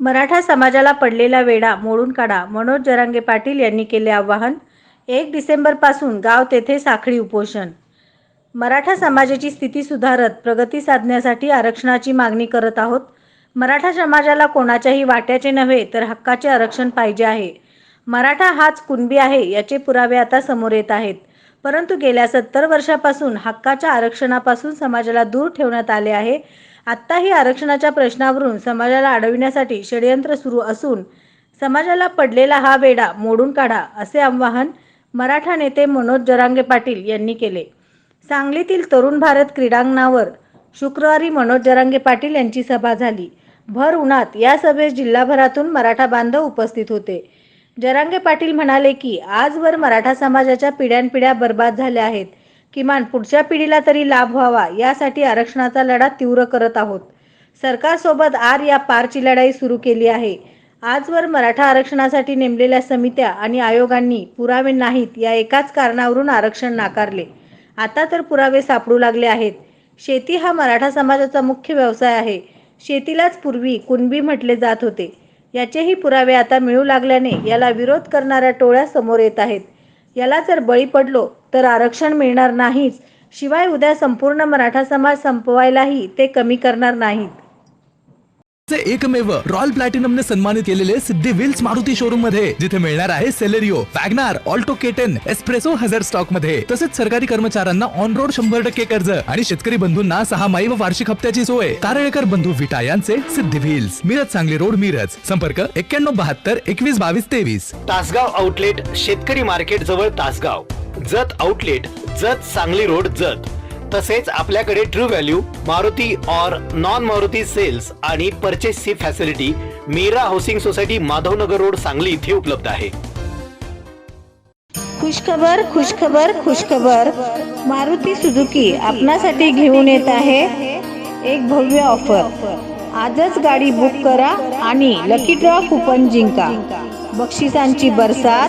मराठा समाजाला पडलेला वेढा मोडून काढा. मनोज जरांगे पाटील यांनी केले आवाहन. एक डिसेंबरपासून गाव तेथे साखळी उपोषण. मराठा समाजाची स्थिती सुधारत प्रगती साधण्यासाठी आरक्षणाची मागणी करत आहोत. मराठा समाजाला कोणाच्याही वाट्याचे नव्हे तर हक्काचे आरक्षण पाहिजे आहे. मराठा हाच कुणबी आहे याचे पुरावे आता समोर येत आहेत. परंतु गेल्या सत्तर वर्षापासून हक्काच्या आरक्षणापासून समाजाला दूर ठेवण्यात आले आहे. आत्ताही आरक्षणाच्या प्रश्नावरून समाजाला अडविण्यासाठी षडयंत्र सुरू असून समाजाला पडलेला हा वेढा मोडून काढा असे आवाहन मराठा नेते मनोज जरांगे पाटील यांनी केले. सांगलीतील तरुण भारत क्रीडांगणावर शुक्रवारी मनोज जरांगे पाटील यांची सभा झाली. भर उन्हात या सभेस जिल्हाभरातून मराठा बांधव उपस्थित होते. जरांगे पाटील म्हणाले की आजवर मराठा समाजाच्या पिढ्यानपिढ्या बर्बाद झाल्या आहेत. किमान पुढच्या पिढीला तरी लाभ व्हावा यासाठी आरक्षणाचा लढा तीव्र करत आहोत. सरकारसोबत आर या पारची लढाई सुरू केली आहे. आजवर मराठा आरक्षणासाठी नेमलेल्या समित्या आणि आयोगांनी पुरावे नाहीत या एकाच कारणावरून आरक्षण नाकारले. आता तर पुरावे सापडू लागले आहेत. शेती हा मराठा समाजाचा मुख्य व्यवसाय आहे. शेतीलाच पूर्वी कुणबी म्हटले जात होते. याचेही पुरावे आता मिळू लागल्याने याला विरोध करणाऱ्या टोळ्या समोर येत आहेत. याला जर बळी पडलो तर आरक्षण मिळणार नाहीच. शिवाय उद्या संपूर्ण मराठा समाज संपवायलाही ते कमी करणार नाहीत. एकमेव रॉयल प्लॅटिनमने सन्मानित केलेले सिद्धी विल्स मारुती शोरूममध्ये जिथे मिळणार आहे Celerio WagonR Alto K ten S Presso हजर स्टॉकमध्ये. तसेच सरकारी कर्मचाऱ्यांना ऑन रोड शंभर टक्के कर्ज आणि शेतकरी बंधूंना सहा माई व वार्षिक हप्त्याची सोय. कारळेकर बंधू विटा यांचे सिद्धी व्हील्स मिरज सांगली रोड मिरज. संपर्क एक्क्याण्णव बहात्तर एकवीस बावीस तेवीस. तासगाव आउटलेट शेतकरी मार्केट जवळ Tasgaon. Jat outlet Jat Sangli road Jat. तसेच आपल्याकडे true value Maruti or non Maruti sales आणि परचेसची facility Meera housing society Madhavnagar road Sangli इथे उपलब्ध आहे. खुशखबर खुशखबर खुशखबर. मारुती सुझुकी आपणासाठी घेऊन येत आहे एक भव्य ऑफर आजच गाडी बुक करा आणि लकी ड्रॉ कुपन जिंका. बक्षिसांची बरसात.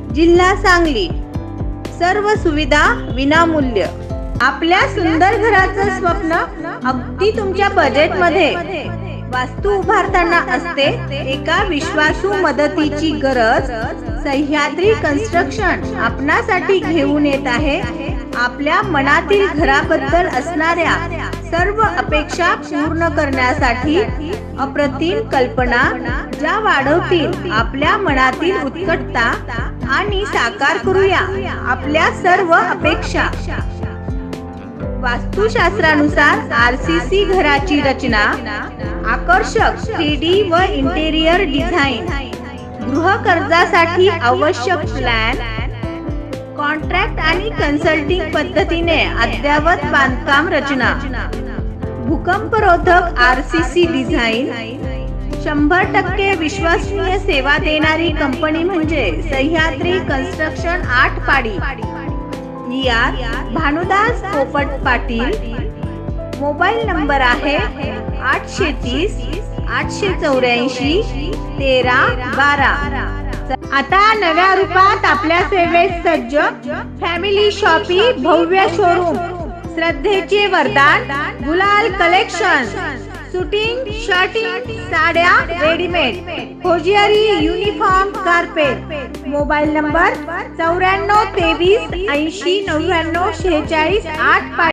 जिल्हा सांगली. सर्व सुविधा विनामूल्य. आपल्या सुंदर घराचं स्वप्न अगदी तुमच्या बजेटमध्ये वास्तू उभारताना असते एका विश्वासू मदतीची गरज. सह्याद्री कन्स्ट्रक्शन आपणासाठी घेऊन येत आहे. आपल्या मनातील घराबद्दल असणाऱ्या सर्व अपेक्षा पूर्ण करण्यासाठी अप्रतिम कल्पना ज्या वाढवतील आपल्या मनातील उत्कटता आणि साकार करूया आपल्या सर्व अपेक्षा. वास्तुशास्त्रानुसार आर सी सी घराची रचना आकर्षक थ्री डी व इंटेरियर डिझाईन गृह कर्जासाठी आवश्यक प्लॅन कॉन्ट्रॅक्ट आणि कन्सल्टिंग पद्धतीने अद्ययावत बांधकाम रचना. भूकंपरोधक आर सी सी डिझाईन शंभर टक्के विश्वसनीय सेवा देणारी कंपनी म्हणजे सह्याद्री कन्स्ट्रक्शन आठ पाडी. ई भानुदास पोपट पाटील. मोबाईल नंबर आहे आठशे तीस आठशे चौऱ्याऐंशी तेरा बारा. आता नव्या रूपात आपल्या सेवेत सज्ज फॅमिली शॉपी भव्य शोरूम. श्रद्धेचे वरदान गुलाल कलेक्शन. सुटिंग शर्टिंग साड्या readymade. Hosiery uniform carpet. Mobile number चौऱ्याण्णव तेवीस ऐंशी नव्याण्णव शेहेचाळीस आठ पाच